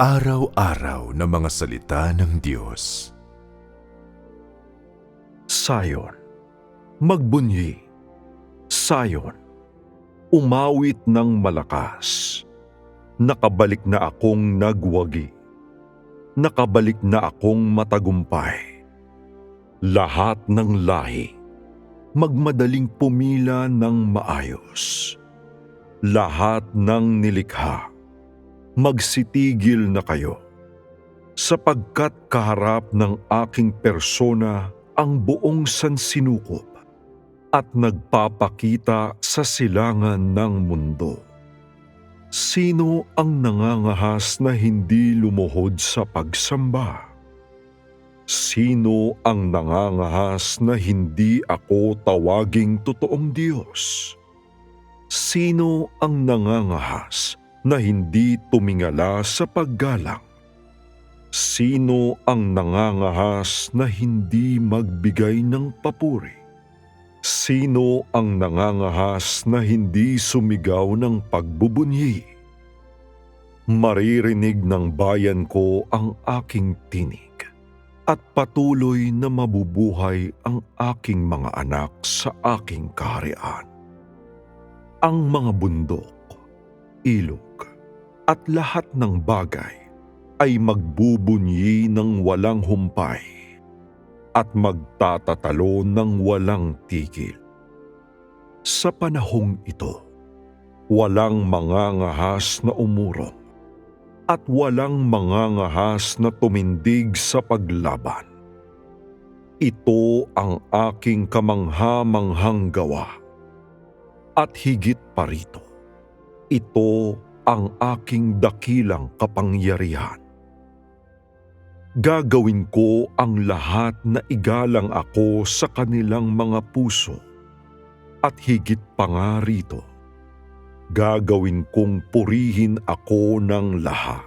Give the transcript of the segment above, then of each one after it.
Pang-araw-araw na mga salita ng Diyos. Sayon, magbunyi. Sayon, umawit ng malakas. Nakabalik na akong nagwagi. Nakabalik na akong matagumpay. Lahat ng lahi, magmadaling pumila ng maayos. Lahat ng nilikha, magsitigil na kayo. Sapagkat kaharap ng aking persona ang buong sansinukob at nagpapakita sa silangan ng mundo. Sino ang nangangahas na hindi lumuhod sa pagsamba? Sino ang nangangahas na hindi ako tawaging totoong Diyos? Sino ang nangangahas na hindi tumingala sa paggalang? Sino ang nangangahas na hindi magbigay ng papuri? Sino ang nangangahas na hindi sumigaw ng pagbubunyi? Maririnig ng bayan ko ang aking tinig at patuloy na mabubuhay ang aking mga anak sa aking kaharian. Ang mga bundok, ilog, at lahat ng bagay ay magbubunyi ng walang humpay at magtatatalo ng walang tigil. Sa panahong ito, walang mangangahas na umurong at walang mangangahas na tumindig sa paglaban. Ito ang aking kamangha-manghang gawa. At higit pa rito, ito ang aking dakilang kapangyarihan. Gagawin ko ang lahat na igalang ako sa kanilang mga puso at higit pa nga rito, gagawin kong purihin ako ng lahat.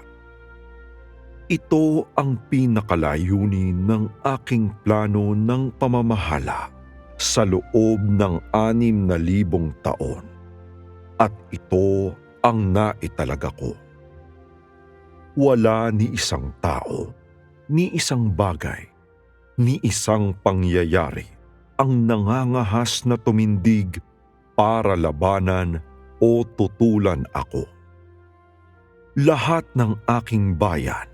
Ito ang pinakalayunin ng aking plano ng pamamahala sa loob ng anim na libong taon at ito ang naitalaga ko. Wala ni isang tao, ni isang bagay, ni isang pangyayari ang nangangahas na tumindig para labanan o tutulan ako. Lahat ng aking bayan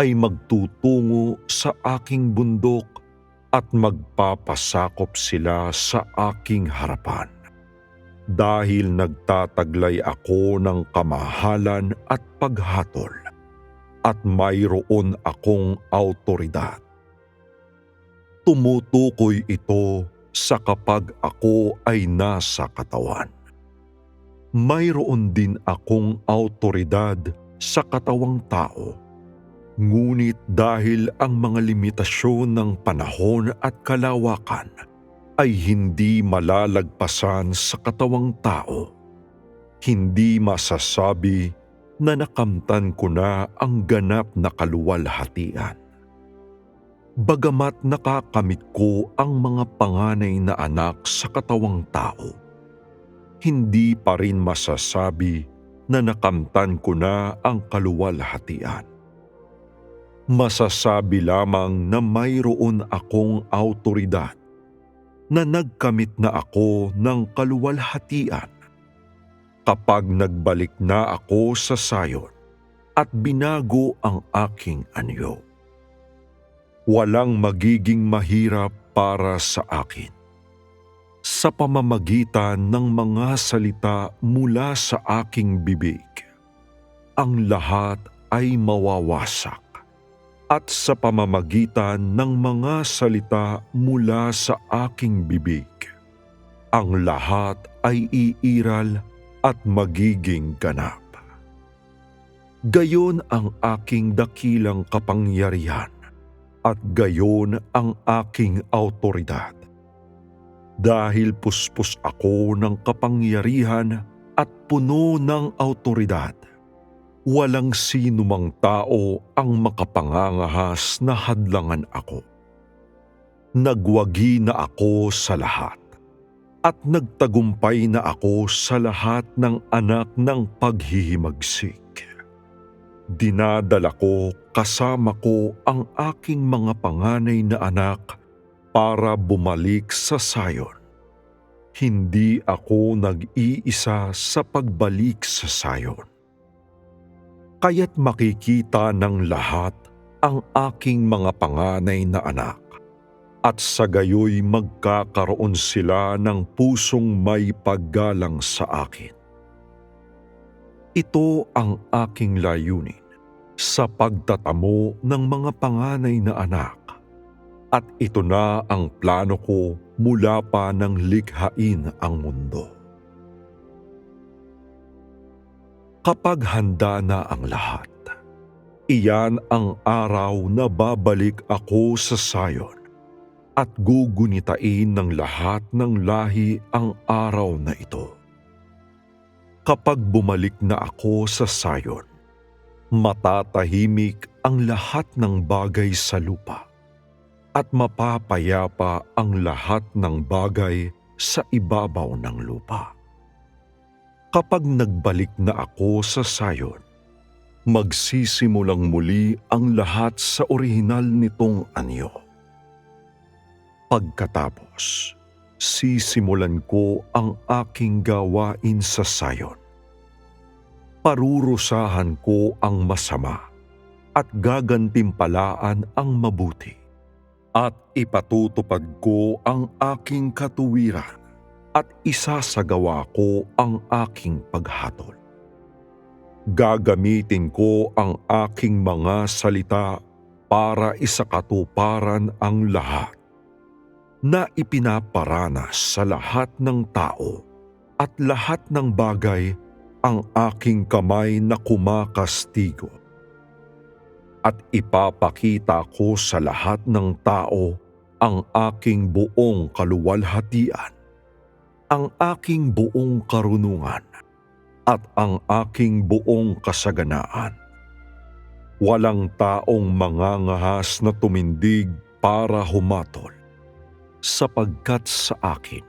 ay magtutungo sa aking bundok at magpapasakop sila sa aking harapan. Dahil nagtataglay ako ng kamahalan at paghatol at mayroon akong autoridad. Tumutukoy ito sa kapag ako ay nasa katawan. Mayroon din akong autoridad sa katawang tao. Ngunit dahil ang mga limitasyon ng panahon at kalawakan ay hindi malalagpasan sa katawang tao, hindi masasabi na nakamtan ko na ang ganap na kaluwalhatian bagamat nakakamit ko ang mga panganay na anak sa katawang tao, hindi pa rin masasabi na nakamtan ko na ang kaluwalhatian. Masasabi lamang na mayroon akong autoridad na nagkamit na ako ng kaluwalhatian kapag nagbalik na ako sa sayon at binago ang aking anyo walang magiging mahirap para sa akin. Sa pamamagitan ng mga salita mula sa aking bibig, ang lahat ay mawawasak. At sa pamamagitan ng mga salita mula sa aking bibig, ang lahat ay iiral at magiging ganap. Gayon ang aking dakilang kapangyarihan at gayon ang aking autoridad. Dahil puspos ako ng kapangyarihan at puno ng autoridad, walang sino mang tao ang makapangangahas na hadlangan ako. Nagwagi na ako sa lahat at nagtagumpay na ako sa lahat ng anak ng paghihimagsik. Dinadala ko kasama ko ang aking mga panganay na anak para bumalik sa Sayon. Hindi ako nag-iisa sa pagbalik sa Sayon. Kaya't makikita ng lahat ang aking mga panganay na anak at sa gayoy magkakaroon sila ng pusong may paggalang sa akin. Ito ang aking layunin sa pagtatamo ng mga panganay na anak at ito na ang plano ko mula pa ng likhain ang mundo. Kapag handa na ang lahat, iyan ang araw na babalik ako sa Sayon at gugunitain ng lahat ng lahi ang araw na ito. Kapag bumalik na ako sa Sayon, matatahimik ang lahat ng bagay sa lupa at mapapayapa ang lahat ng bagay sa ibabaw ng lupa. Kapag nagbalik na ako sa Sayon, magsisimulang muli ang lahat sa orihinal nitong anyo. Pagkatapos, sisimulan ko ang aking gawain sa Sayon. Parurusahan ko ang masama at gagantimpalaan ang mabuti at ipatutupad ko ang aking katuwiran at isasagawa ko ang aking paghatol. Gagamitin ko ang aking mga salita para isakatuparan ang lahat na ipinaparanas sa lahat ng tao at lahat ng bagay ang aking kamay na kumakastigo. At ipapakita ko sa lahat ng tao ang aking buong kaluwalhatian, ang aking buong karunungan, at ang aking buong kasaganaan. Walang taong mangangahas na tumindig para humatol sapagkat sa akin,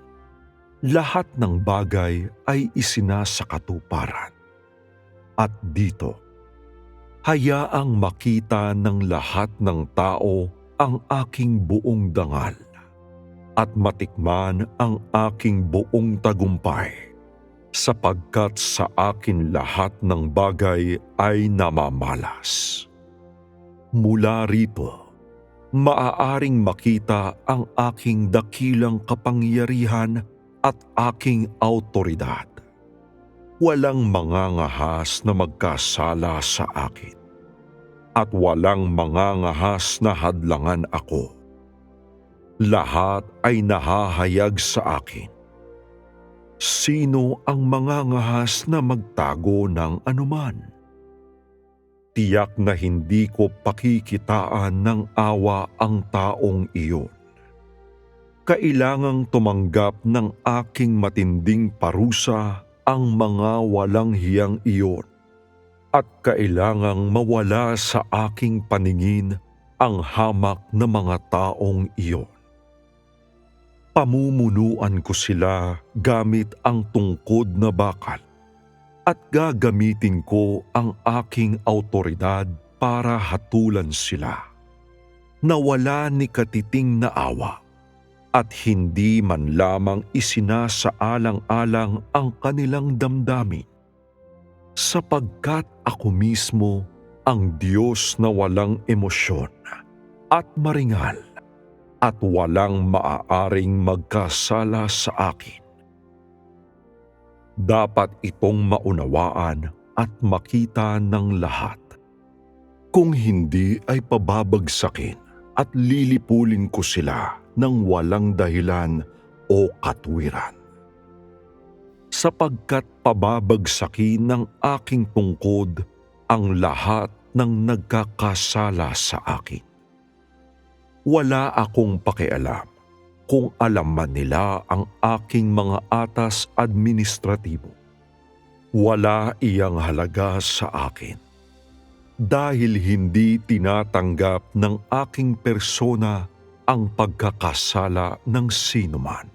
lahat ng bagay ay isinasakatuparan. At dito, hayaang makita ng lahat ng tao ang aking buong dangal at matikman ang aking buong tagumpay sapagkat sa akin lahat ng bagay ay namamalas. Mula rito, maaaring makita ang aking dakilang kapangyarihan at aking autoridad. Walang mangangahas na magkasala sa akin at walang mangangahas na hadlangan ako. Lahat ay nahahayag sa akin. Sino ang mangangahas na magtago ng anuman? tiyak na hindi ko pakikitaan ng awa ang taong iyon. Kailangang tumanggap ng aking matinding parusa ang mga walang hiyang iyon at kailangang mawala sa aking paningin ang hamak na mga taong iyon. Pamumunuan ko sila gamit ang tungkod na bakal at gagamitin ko ang aking autoridad para hatulan sila. Nawala ni katiting na awa at hindi man lamang isinasaalang-alang ang kanilang damdamin sapagkat ako mismo ang Diyos na walang emosyon at maringal at walang maaaring magkasala sa akin dapat itong maunawaan at makita ng lahat. Kung hindi ay pababagsakin at lilipulin ko sila ng walang dahilan o katwiran. Sapagkat pababagsakin ng aking tungkod ang lahat ng nagkakasala sa akin. Wala akong pakialam kung alam man nila ang aking mga atas administratibo. Wala iyang halaga sa akin dahil hindi tinatanggap ng aking persona ang pagkakasala ng sinuman.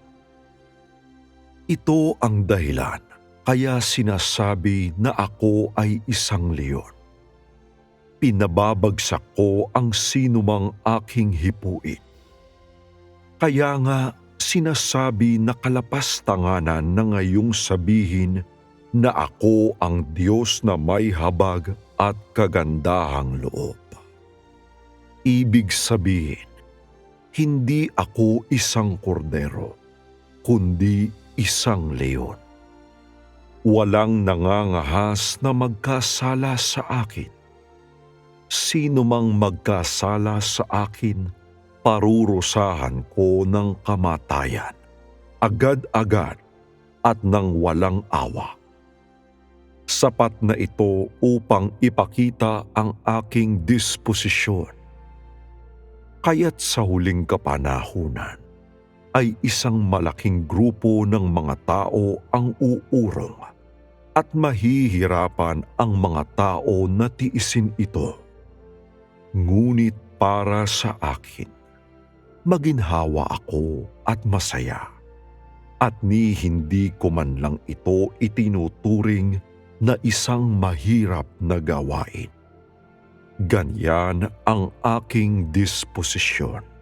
Ito ang dahilan kaya sinasabi na ako ay isang leon. Ipinababagsak ko ang sinumang aking hipuin. Kaya nga sinasabi na kalapastanganan na ngayong sabihin na ako ang Diyos na may habag at kagandahang loob. Ibig sabihin, hindi ako isang kordero, kundi isang leon. Walang nangangahas na magkasala sa akin. Sino mang magkasala sa akin, parurusahan ko ng kamatayan, agad-agad at nang walang awa. Sapat na ito upang ipakita ang aking disposisyon. Kaya't sa huling kapanahunan ay isang malaking grupo ng mga tao ang uurong at mahihirapan ang mga tao na tiisin ito. Ngunit para sa akin, maginhawa ako at masaya. At ni hindi ko man lang ito itinuturing na isang mahirap na gawain. Ganyan ang aking disposisyon.